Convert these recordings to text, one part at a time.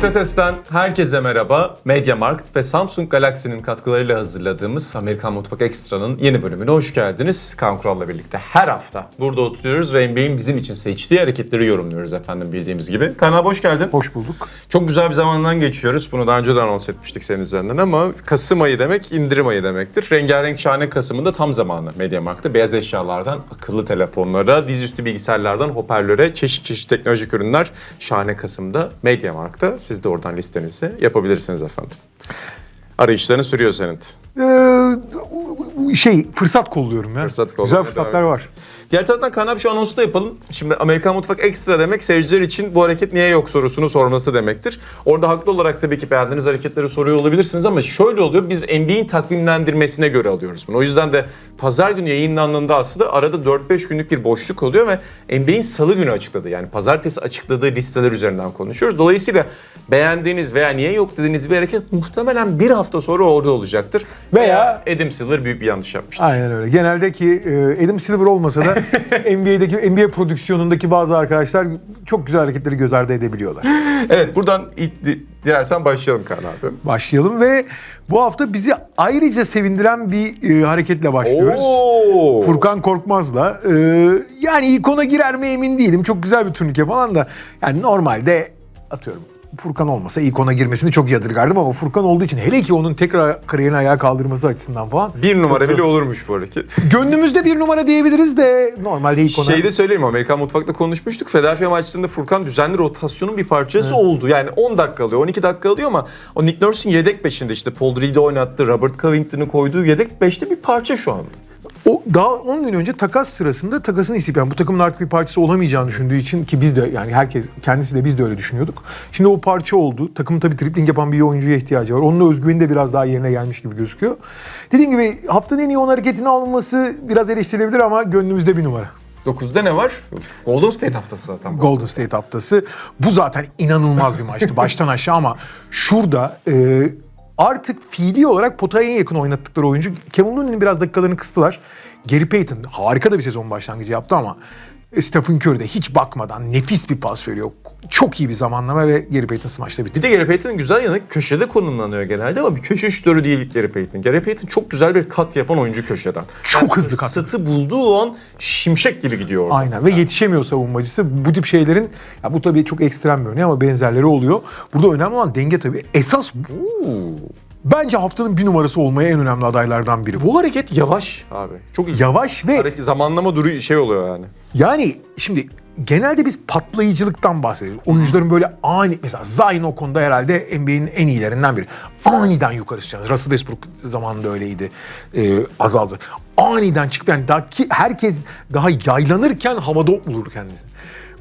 Sokrates'ten herkese merhaba. MediaMarkt ve Samsung Galaxy'nin katkılarıyla hazırladığımız Amerikan Mutfak Ekstra'nın yeni bölümüne hoş geldiniz. Kaan Kural'la birlikte her hafta burada oturuyoruz ve NBA'in bizim için seçtiği hareketleri yorumluyoruz efendim bildiğimiz gibi. Kaan abi hoş geldin. Hoş bulduk. Çok güzel bir zamandan geçiyoruz. Bunu daha önce de anons etmiştik senin üzerinden ama Kasım ayı demek indirim ayı demektir. Rengarenk şahane Kasım'ın da tam zamanı MediaMarkt'ta. Beyaz eşyalardan akıllı telefonlara, dizüstü bilgisayarlardan hoparlöre çeşit çeşit teknolojik ürünler şahane Kasım'da MediaMarkt'ta. Siz de oradan listenizi yapabilirsiniz efendim. Arayışlarını sürüyor Senet. Ee, şey fırsat kolluyorum ya. Fırsat kollamaya Güzel fırsatlar var. Diğer taraftan Kaan abi şu anonsu da yapalım. Şimdi Amerikan Mutfak Ekstra demek seyirciler için bu hareket niye yok sorusunu sorması demektir. Orada haklı olarak tabii ki beğendiğiniz hareketleri soruyor olabilirsiniz ama şöyle oluyor. Biz NBA'in takvimlendirmesine göre alıyoruz bunu. O yüzden de pazar günü yayınlandığında aslında arada 4-5 günlük bir boşluk oluyor ve NBA'in salı günü açıkladığı yani pazartesi açıkladığı listeler üzerinden konuşuyoruz. Dolayısıyla beğendiğiniz veya niye yok dediğiniz bir hareket muhtemelen bir hafta sonra orada olacaktır. Veya- Adam Silver büyük bir yanlış yapmıştır. Aynen öyle. Genelde ki e, Adam Silver olmasa da NBA'deki NBA prodüksiyonundaki bazı arkadaşlar çok güzel hareketleri göz ardı edebiliyorlar. Evet buradan dilersen başlayalım Kaan abi. Başlayalım ve bu hafta bizi ayrıca sevindiren bir e, hareketle başlıyoruz. Oo. Furkan Korkmaz'la. E, yani ikona girer mi emin değilim. Çok güzel bir turnike falan da. Yani normalde atıyorum Furkan olmasa ikona girmesini çok yadırgardım ama Furkan olduğu için hele ki onun tekrar kariyerini ayağa kaldırması açısından falan. Bir numara bile olurmuş bu hareket. Gönlümüzde bir numara diyebiliriz de normalde ikona... Şeyi de söyleyeyim Amerikan Mutfak'ta konuşmuştuk. Philadelphia maçlarında Furkan düzenli rotasyonun bir parçası oldu. Yani 10 dakika alıyor, 12 dakika alıyor ama o Nick Nurse'un yedek beşinde işte Paul Reed'i oynattı, Robert Covington'ı koyduğu yedek beşte bir parça şu anda. O daha 10 gün önce takas sırasında takasını isteyip yani bu takımın artık bir parçası olamayacağını düşündüğü için ki biz de yani herkes kendisi de biz de öyle düşünüyorduk. Şimdi o parça oldu. Takımın tabii tripling yapan bir oyuncuya ihtiyacı var. Onun da özgüveni de biraz daha yerine gelmiş gibi gözüküyor. Dediğim gibi haftanın en iyi 10 hareketini alması biraz eleştirilebilir ama gönlümüzde bir numara. 9'da ne var? Golden State haftası zaten bu. Golden State haftası. Bu zaten inanılmaz bir maçtı baştan aşağı ama şurada e, artık fiili olarak potaya en yakın oynattıkları oyuncu Kevin Looney'nin biraz dakikalarını kıstılar. Gary Payton harika da bir sezon başlangıcı yaptı ama Stephen Curry de hiç bakmadan nefis bir pas veriyor. Çok iyi bir zamanlama ve Gary Payton smaçta bitti. Bir de Gary Payton'ın güzel yanı köşede konumlanıyor genelde ama bir köşe şutörü değil Gary Payton. Gary Payton çok güzel bir kat yapan oyuncu köşeden. Çok hızlı kat. Sıtı bulduğu an şimşek gibi gidiyor orada. Aynen ve yetişemiyor savunmacısı. Bu tip şeylerin ya bu tabii çok ekstrem bir örneği ama benzerleri oluyor. Burada önemli olan denge tabii. Esas bence haftanın bir numarası olmaya en önemli adaylardan biri bu. Hareket yavaş abi. Çok. Yavaş ve Hareket, zamanlama duru şey oluyor yani. yani şimdi genelde biz patlayıcılıktan bahsediyoruz. Oyuncuların böyle ani mesela Zion o konuda herhalde NBA'nin en iyilerinden biri. Aniden yukarı çıkacağız. Russell Westbrook zamanında öyleydi. Ee, azaldı. Aniden çıkıp yani daha ki herkes daha yaylanırken havada bulur kendisini.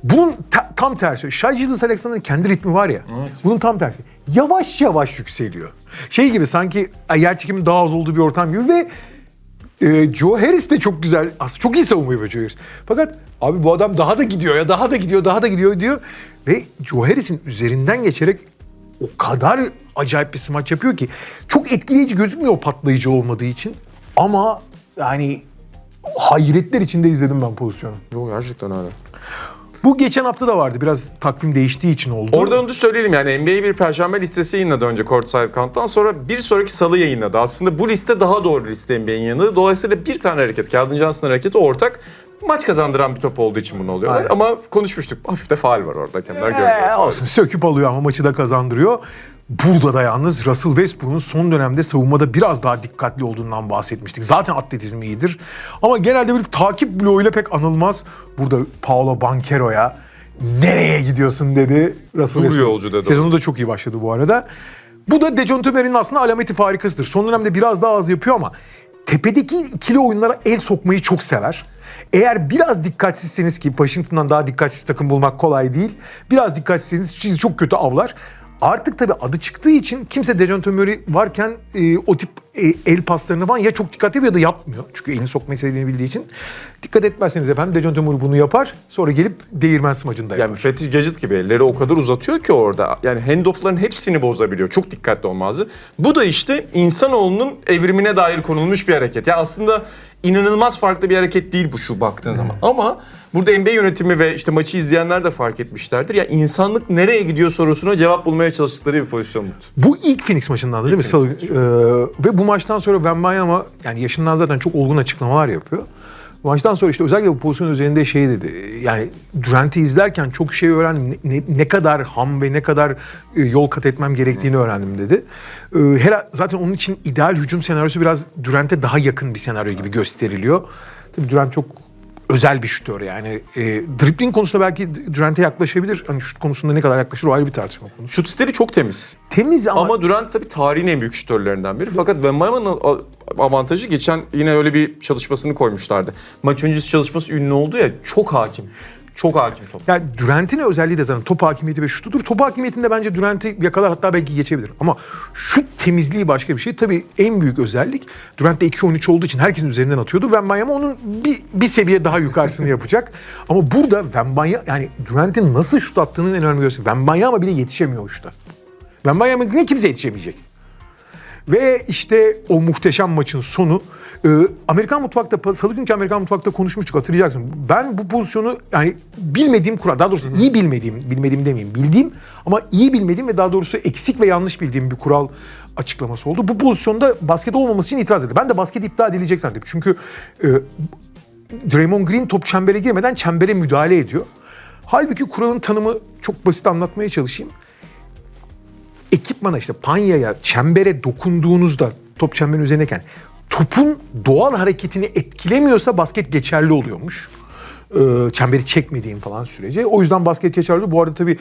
Bunun ta- tam tersi. Shai Gilgeous Alexander'ın kendi ritmi var ya. Bunun tam tersi. Yavaş yavaş yükseliyor. Şey gibi sanki yer çekimi daha az olduğu bir ortam gibi ve ee, Joe Harris de çok güzel, aslında çok iyi savunma yapıyor Joe Harris. Fakat abi bu adam daha da gidiyor ya, daha da gidiyor, daha da gidiyor diyor. Ve Joe Harris'in üzerinden geçerek o kadar acayip bir smaç yapıyor ki çok etkileyici gözükmüyor o patlayıcı olmadığı için. Ama yani hayretler içinde izledim ben pozisyonu. Yok gerçekten öyle. Bu geçen hafta da vardı. Biraz takvim değiştiği için oldu. Orada onu da söyleyelim yani NBA bir perşembe listesi yayınladı önce Courtside Count'tan sonra bir sonraki salı yayınladı. Aslında bu liste daha doğru liste NBA'in yanı. Dolayısıyla bir tane hareket, Keldon Johnson'ın hareketi ortak. Maç kazandıran bir top olduğu için bunu oluyorlar. Aynen. Ama konuşmuştuk. Hafif de faal var orada. Kendiler Ee, görüyor. olsun söküp alıyor ama maçı da kazandırıyor. Burada da yalnız Russell Westbrook'un son dönemde savunmada biraz daha dikkatli olduğundan bahsetmiştik. Zaten atletizmi iyidir. Ama genelde böyle takip bloğuyla pek anılmaz. Burada Paolo Banquero'ya nereye gidiyorsun dedi Russell Dur Westbrook. yolcu dedi. Sezonu da çok iyi başladı bu arada. Bu da Dejounte Murray'nin aslında alameti farikasıdır. Son dönemde biraz daha az yapıyor ama tepedeki ikili oyunlara el sokmayı çok sever. Eğer biraz dikkatsizseniz ki Washington'dan daha dikkatsiz takım bulmak kolay değil. Biraz dikkatsizseniz sizi çok kötü avlar. Artık tabii adı çıktığı için kimse Murray varken e, o tip el paslarına falan ya çok dikkat ediyor ya da yapmıyor. Çünkü elini sokmayı istediğini bildiği için. Dikkat etmezseniz efendim Dejounte Murray bunu yapar. Sonra gelip değirmen smacında yapar. Yani müfettiş Gadget gibi elleri o kadar uzatıyor ki orada. Yani handoff'ların hepsini bozabiliyor. Çok dikkatli olmazdı. Bu da işte insanoğlunun evrimine dair konulmuş bir hareket. Ya aslında inanılmaz farklı bir hareket değil bu şu baktığın zaman. Ama burada NBA yönetimi ve işte maçı izleyenler de fark etmişlerdir. Ya insanlık nereye gidiyor sorusuna cevap bulmaya çalıştıkları bir pozisyon bu. Bu ilk Phoenix maçından değil mi? Salı, Ee, ve bu maçtan sonra Wembanyama yani yaşından zaten çok olgun açıklamalar yapıyor. Bu maçtan sonra işte özellikle bu pozisyon üzerinde şey dedi. Yani Durant'i izlerken çok şey öğrendim. Ne, ne- ne kadar ham ve ne kadar e, yol kat etmem gerektiğini öğrendim dedi. Ee, her, zaten onun için ideal hücum senaryosu biraz Durant'e daha yakın bir senaryo gibi gösteriliyor. Tabii Durant çok özel bir şutör yani. E, dribbling konusunda belki Durant'e yaklaşabilir. Hani şut konusunda ne kadar yaklaşır o ayrı bir tartışma konusu. Şut stili çok temiz. Temiz ama, Ama Durant tabii tarihin en büyük şütörlerinden biri. Fakat Wembanyama'nın avantajı geçen yine öyle bir çalışmasını koymuşlardı. Maç öncesi çalışması ünlü oldu ya çok hakim. Çok hakim top. Yani Durant'in özelliği de zaten top hakimiyeti ve şutudur. Top hakimiyetinde bence Durant'i yakalar hatta belki geçebilir. Ama şut temizliği başka bir şey. Tabii en büyük özellik Durant de 2-13 olduğu için herkesin üzerinden atıyordu. Wembanyama onun bir, bir seviye daha yukarısını yapacak. Ama burada Wembanyama yani Durant'in nasıl şut attığının en önemli göstergesi. Wembanyama bile yetişemiyor o şuta. Wembanyama ne kimse yetişemeyecek. Ve işte o muhteşem maçın sonu. e, Amerikan mutfakta, salı günkü Amerikan mutfakta konuşmuştuk hatırlayacaksın. Ben bu pozisyonu yani bilmediğim kural, daha doğrusu iyi bilmediğim, bilmediğim demeyeyim, bildiğim ama iyi bilmediğim ve daha doğrusu eksik ve yanlış bildiğim bir kural açıklaması oldu. Bu pozisyonda basket olmaması için itiraz edildi. Ben de basket iptal edilecek zannettim. Çünkü e, Draymond Green top çembere girmeden çembere müdahale ediyor. Halbuki kuralın tanımı çok basit anlatmaya çalışayım ekipmana işte panyaya, çembere dokunduğunuzda top çemberin üzerindeyken topun doğal hareketini etkilemiyorsa basket geçerli oluyormuş. Ee, çemberi çekmediğim falan sürece. O yüzden basket geçerli. Bu arada tabii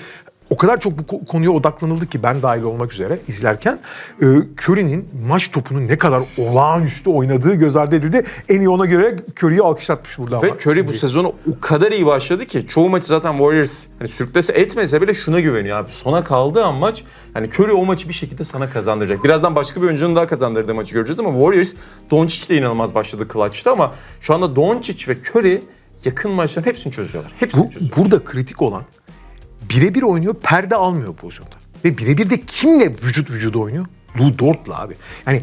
o kadar çok bu ko- konuya odaklanıldı ki ben dahil olmak üzere izlerken e, Curry'nin maç topunu ne kadar olağanüstü oynadığı göz ardı edildi. En iyi ona göre Curry'i alkışlatmış burada. Ve. Curry bu sezonu o kadar iyi başladı ki çoğu maçı zaten Warriors hani sürklese etmese bile şuna güveniyor abi. Sona kaldığı an maç hani Curry o maçı bir şekilde sana kazandıracak. Birazdan başka bir oyuncunun daha kazandırdığı maçı göreceğiz ama Warriors Doncic de inanılmaz başladı clutch'ta ama şu anda Doncic ve Curry yakın maçların hepsini çözüyorlar. Hepsini Bu, çözüyorlar. burada kritik olan birebir oynuyor, perde almıyor pozisyonda. Ve birebir de kimle vücut vücuda oynuyor? Lou Dort'la abi. Yani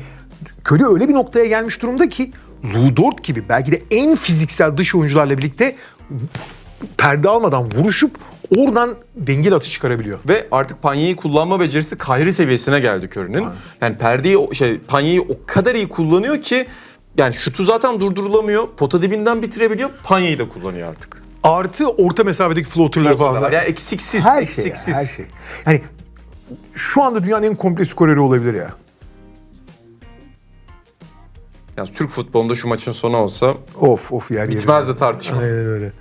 Curry öyle bir noktaya gelmiş durumda ki Lou Dort gibi belki de en fiziksel dış oyuncularla birlikte perde almadan vuruşup oradan dengeli atış çıkarabiliyor. Ve artık panyeyi kullanma becerisi Kyrie seviyesine geldi Curry'nin. Yani perdeyi şey panyeyi o kadar iyi kullanıyor ki yani şutu zaten durdurulamıyor. Pota dibinden bitirebiliyor. Panyeyi de kullanıyor artık. Artı orta mesafedeki floaterlar falan. Ya eksiksiz, her şey, eksiksiz. her şey. Yani şu anda dünyanın en komple skoreri olabilir ya. Yani Türk futbolunda şu maçın sonu olsa Of of yer yeri. bitmezdi tartışma. Aynen öyle.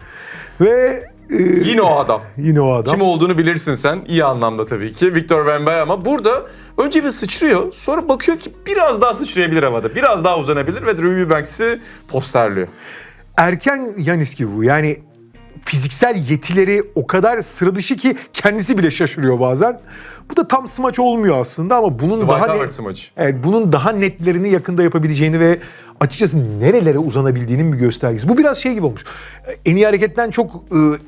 Ve e, Yine o adam. yine o adam. Kim olduğunu bilirsin sen. iyi anlamda tabii ki. Victor Wembanyama ama burada önce bir sıçrıyor. Sonra bakıyor ki biraz daha sıçrayabilir havada. Biraz daha uzanabilir ve Drew Eubanks'i posterliyor. erken Yanis gibi bu. Yani fiziksel yetileri o kadar sıra dışı ki kendisi bile şaşırıyor bazen. Bu da tam smaç olmuyor aslında ama bunun Dwight daha Howard net, smacı. evet, bunun daha netlerini yakında yapabileceğini ve açıkçası nerelere uzanabildiğinin bir göstergesi. Bu biraz şey gibi olmuş. En iyi hareketten çok ıı,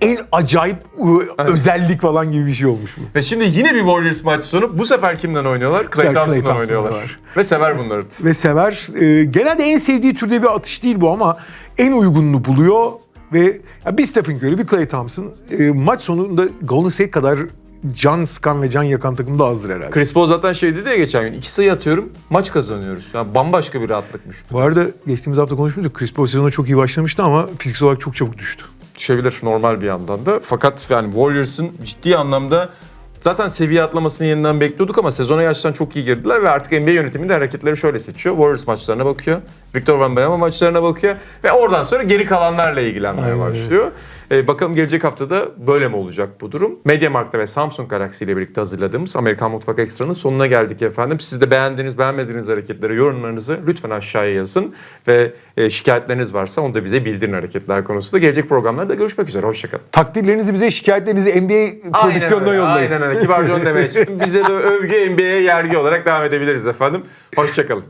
en acayip ıı, özellik falan gibi bir şey olmuş bu. Ve şimdi yine bir Warriors maçı sonu. Bu sefer kimden oynuyorlar? Clay Thompson'dan Thompson'dan oynuyorlar. var. Ve sever bunları. ve sever. Ee, genelde en sevdiği türde bir atış değil bu ama en uygununu buluyor ve ya bir Stephen Curry, bir Klay Thompson e, maç sonunda Golden State kadar can sıkan ve can yakan takım da azdır herhalde. Chris Paul zaten şey dedi ya geçen gün. iki sayı atıyorum, maç kazanıyoruz. Yani bambaşka bir rahatlıkmış. Bu arada geçtiğimiz hafta konuşmuştuk. Chris Paul sezona çok iyi başlamıştı ama fiziksel olarak çok çabuk düştü. düşebilir normal bir yandan da. Fakat yani Warriors'ın ciddi anlamda zaten seviye atlamasını yeniden bekliyorduk ama sezona gerçekten çok iyi girdiler ve artık NBA yönetimi de hareketleri şöyle seçiyor. Warriors maçlarına bakıyor. Victor Wembanyama maçlarına bakıyor ve oradan sonra geri kalanlarla ilgilenmeye Aynen başlıyor. Ee, bakalım gelecek haftada böyle mi olacak bu durum? Mediamarkt'ta ve Samsung Galaxy ile birlikte hazırladığımız Amerikan Mutfak Ekstra'nın sonuna geldik efendim. Siz de beğendiğiniz, beğenmediğiniz hareketleri, yorumlarınızı lütfen aşağıya yazın ve e, şikayetleriniz varsa onu da bize bildirin hareketler konusunda. Gelecek programlarda görüşmek üzere. Hoşçakalın. Takdirlerinizi bize, şikayetlerinizi NBA prodüksiyonuna yollayın. Aynen öyle. Kibarca onu demeye çıktım. Bize de övgü NBA'ye yergi olarak devam edebiliriz efendim. Hoşçakalın.